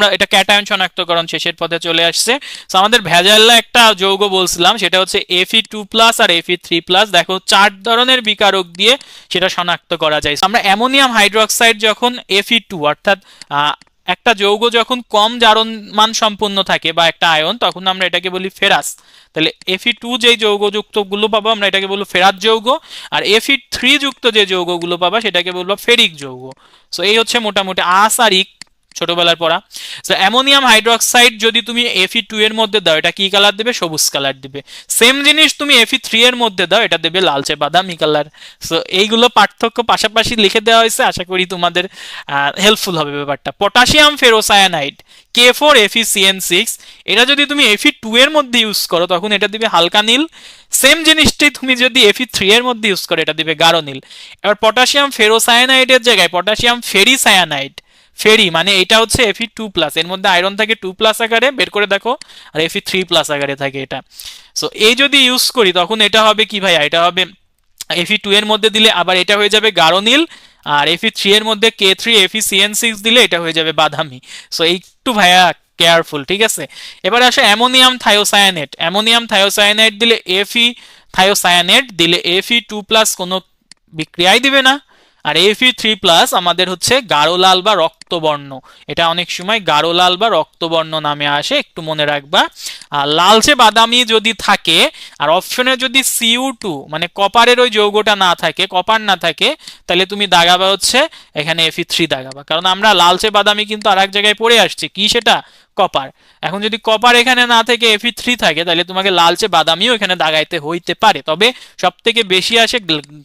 আমরা এটা ক্যাটায়ন শনাক্তকরণ শেষের পথে চলে আসছে। তো আমাদের ভেজাল্লা একটা যৌগ বলছিলাম, সেটা হচ্ছে এফি টু প্লাস আর এফি থ্রি প্লাস দেখো, চার ধরনের বিকারক দিয়ে সেটা শনাক্ত করা যায়। আমরা অ্যামোনিয়াম হাইড্রোক্সাইড যখন এফি টু অর্থাৎ একটা যৌগ যখন কম জারণ মান সম্পন্ন থাকে বা একটা আয়ন, তখন আমরা এটাকে বলি ফেরাস। তাহলে এফি টু যেই যৌগযুক্তগুলো পাবো, আমরা এটাকে বলব ফেরাত যৌগ, আর এফি থ্রি যুক্ত যে যৌগগুলো পাবা, সেটাকে বলব ফেরিক যৌগ। সো এই হচ্ছে মোটামুটি আস আর ইক ছোটবেলার পড়া। তো অ্যামোনিয়াম হাইড্রোক্সাইড যদি তুমি এফি টু এর মধ্যে দাও, এটা কি কালার দেবে? সবুজ কালার দিবে। সেম জিনিস তুমি এফি থ্রি এর মধ্যে দাও, এটা দেবে লালচে বাদামি কালার সো এইগুলো পার্থক্য পাশাপাশি লিখে দেওয়া হয়েছে। আশা করি তোমাদের হেল্পফুল হবে ব্যাপারটা। Potassium ferrocyanide K four F E CN six এটা যদি তুমি এফি টু এর মধ্যে ইউজ করো, তখন এটা দিবে হালকা নীল। সেম জিনিসটি তুমি যদি এফি থ্রি এর মধ্যে ইউজ করো, এটা দিবে গাঢ় নীল। এবার পটাশিয়াম ফেরোসায়ানাইডের জায়গায় পটাশিয়াম ফেরিসায়ানাইড ফেরি মানে এটা হচ্ছে এফি টু প্লাস এর মধ্যে আয়রন থাকে টু প্লাস আকারে, বের করে দেখো, আর এফি থ্রি প্লাস আকারে থাকে এটা। সো এই যদি ইউজ করি, তখন এটা হবে কি ভাইয়া? এটা হবে এফি টু এর মধ্যে দিলে আবার এটা হয়ে যাবে গাঢ় নীল আর এফি থ্রি এর মধ্যে K three F E CN six দিলে এটা হয়ে যাবে বাদামি। সো একটু ভাইয়া কেয়ারফুল ঠিক আছে? এবার আসে অ্যামোনিয়াম থায়োসায়ানেট। অ্যামোনিয়াম থায়োসায়ানেট দিলে এফি থায়োসায়ানেট দিলে এফি টু প্লাস কোনো বিক্রিয়াই দিবে না। আর এফি থ্রি প্লাস আমাদের হচ্ছে গাঢ় লাল বা রক্তবর্ণ। এটা অনেক সময় গাঢ় লাল বা রক্তবর্ণ নামে আসে, একটু মনে রাখবা। লালচে বাদামি যদি থাকে, আর অপশনে যদি সিউ টু মানে কপারের ওই যৌগটা না থাকে কপার না থাকে, তাহলে তুমি দাগাবা হচ্ছে এখানে এফি থ্রি দাগাবা। কারণ আমরা লালচে বাদামি কিন্তু আর এক জায়গায় পড়ে আসছি। কি সেটা? কপার এখন যদি কপার এখানে না থেকে এফি থ্রি থাকে, তাহলে তোমাকে লালচে বাদামিও এখানে দাগাইতে হইতে পারে। তবে সব থেকে বেশি আসে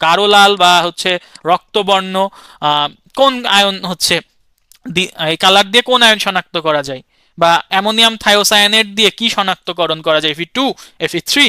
গাঢ় লাল বা হচ্ছে রক্তবর্ণ কোন আয়ন হচ্ছে এই কালার দিয়ে কোন আয়ন শনাক্ত করা যায়? বা অ্যামোনিয়াম থায়োসায়ানেট দিয়ে কি শনাক্তকরণ করা যায়? F E two F E three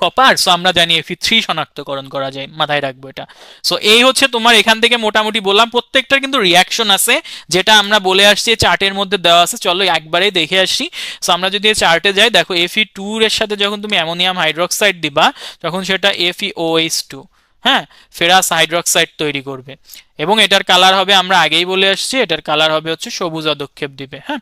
copper so আমরা জানি এফি থ্রি শনাক্তকরণ করা যায়, মাথায় রাখব এটা। সো এই হচ্ছে তোমার, এখান থেকে মোটামুটি বললাম, প্রত্যেকটার কিন্তু রিয়াকশন আছে, যেটা আমরা বলে আসছি চার্টের মধ্যে দেওয়া আছে, চলো একবারেই দেখে আসছি সো আমরা যদি চার্টে যাই, দেখো এফি টু এর সাথে যখন তুমি অ্যামোনিয়াম হাইড্রোক্সাইড দিবা, তখন সেটা এফি ওএইচ টু হ্যাঁ ফেরাস হাইড্রক্সাইড তৈরি করবে। এবং এটার কালার হবে, আমরা আগেই বলে আসছি, এটার কালার হবে হচ্ছে সবুজ অদক্ষেপ দিবে হ্যাঁ।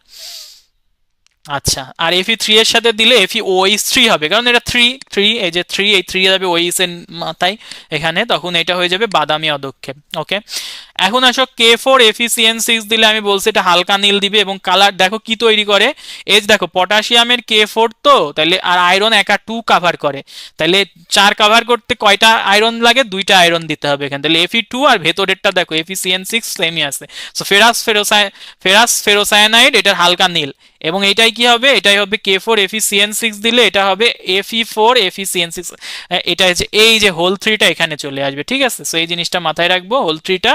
আচ্ছা আর এফি থ্রি এর সাথে দিলে এফি ওইস থ্রি হবে, কারণ এটা থ্রি থ্রি এই যে থ্রি এই থ্রি যাবে ওইস এর মাথায় এখানে, তখন এটা হয়ে যাবে বাদামি অদক্ষেপ ওকে এখন আসো কে ফোর এফিসিএন সিক্স দিলে আমি বলছি এটা হালকা নীল দিবে এবং কালার দেখো কি তৈরি করে এজ দেখো পটাশিয়ামের কে ফোর তো, তাহলে আর আয়রন একা টু কাভার করে, তাহলে চার কাভার করতে কয়টা আয়রন লাগে? দুইটা আয়রন দিতে হবে এখানে, তাহলে এফি টু আর ভেতরেরটা দেখো এফিসিএন সিক্স সেমই আছে সো ফেরাস ফেরোসাই ফেরাস ফেরোসায়ানাইড এটার হালকা নীল এবং এটাই কি হবে? এটাই হবে কে ফোর এফি সিক্স দিলে এটা হবে F E four F E C N six এটা হচ্ছে এই যে হোল থ্রিটা এখানে চলে আসবে, ঠিক আছে? সো এই জিনিসটা মাথায় রাখব হোল থ্রিটা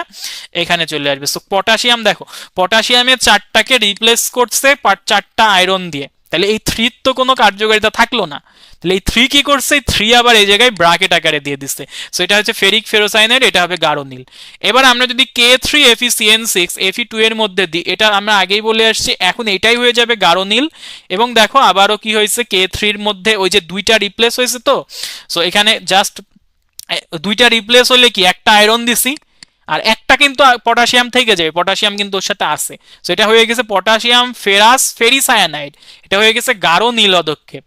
এখানে চলে আসবে। সো পটাশিয়াম দেখো পটাশিয়ামের চারটাকে রিপ্লেস করছে চারটা আয়রন দিয়ে। তাহলে এই থ্রির তো কোনো কার্যকারিতা থাকল না। তাহলে এই থ্রি কি করছে? থ্রি আবার এই জায়গায় ব্রাকেট আকারে দিয়ে দিচ্ছে। সো এটা হচ্ছে ফেরিক ফেরোসাইনের এটা হবে গাঢ় নীল এবার আমরা যদি K three F E CN six F E two এর মধ্যে দিই, এটা আমরা আগেই বলে আসছি, এখন এটাই হয়ে যাবে গাঢ় নীল এবং দেখো, আবারও কি হয়েছে? কে থ্রির মধ্যে ওই যে দুইটা রিপ্লেস হয়েছে তো? সো এখানে জাস্ট দুইটা রিপ্লেস হলে কি? একটা আয়রন দিছি। আর একটা কিন্তু পটাশিয়াম থেকে যাবে পটাশিয়াম কিন্তু ওর সাথে আছে। সো এটা হয়ে গেছে পটাশিয়াম ফেরাস ফেরিসায়ানাইড এটা হয়ে গেছে গাঢ় নীল অদক্ষেপ।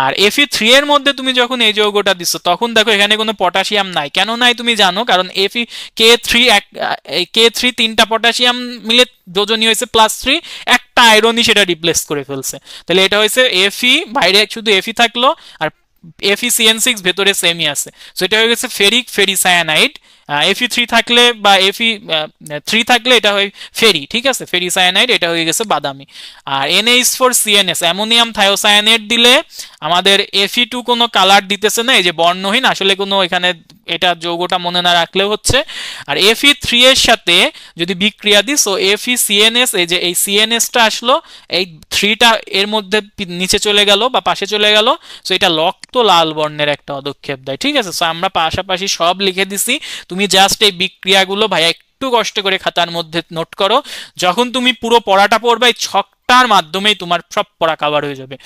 আর এফি থ্রি এর মধ্যে তুমি যখন এই যৌগটা দিচ্ছ তখন দেখো এখানে কোনো পটাশিয়াম নাই। কেন নাই তুমি জানো? কারণ এফি কে থ্রি এক কে থ্রি তিনটা পটাশিয়াম মিলে যোজনী হয়েছে প্লাস থ্রি একটা আয়রনই সেটা রিপ্লেস করে ফেলছে। তাহলে এটা হয়েছে এফি বাইরে শুধু এফি থাকল, আর এফি সিএন সিক্স ভেতরে সেমই আছে। সো এটা হয়ে গেছে ফেরিক ফেরিসায়ানাইড এফি থ্রি থাকলে বা এফি থ্রি থাকলে এটা হয়, ফেরি, ঠিক আছে? ফেরিসায়ানাইড এটা হয়ে গেছে বাদামি। আর NH four CNS ammonium thiocyanate দিলে আমাদের এফি টু কোনো কালার দিতেছে না, এই যে বর্ণহীন, আসলে কোনো এখানে এটা যৌগটা মনে না রাখলেও হচ্ছে। আর এফি থ্রি এর সাথে যদি বিক্রিয়া দিই সো এফি সিএনএস এই যে এই সিএনএসটা আসলো, এই থ্রিটা এর মধ্যে নিচে চলে গেল বা পাশে চলে গেল সো এটা লক্ত লাল বর্ণের একটা পদক্ষেপ দেয়, ঠিক আছে? সো আমরা পাশাপাশি সব লিখে দিছি তুমি জাস্ট এই বিক্রিয়াগুলো ভাইয়া একটু কষ্ট করে খাতার মধ্যে নোট করো, যখন তুমি পুরো পড়াটা পড়বে, এই ছকটার মাধ্যমেই তোমার সব পড়া কাভার হয়ে যাবে।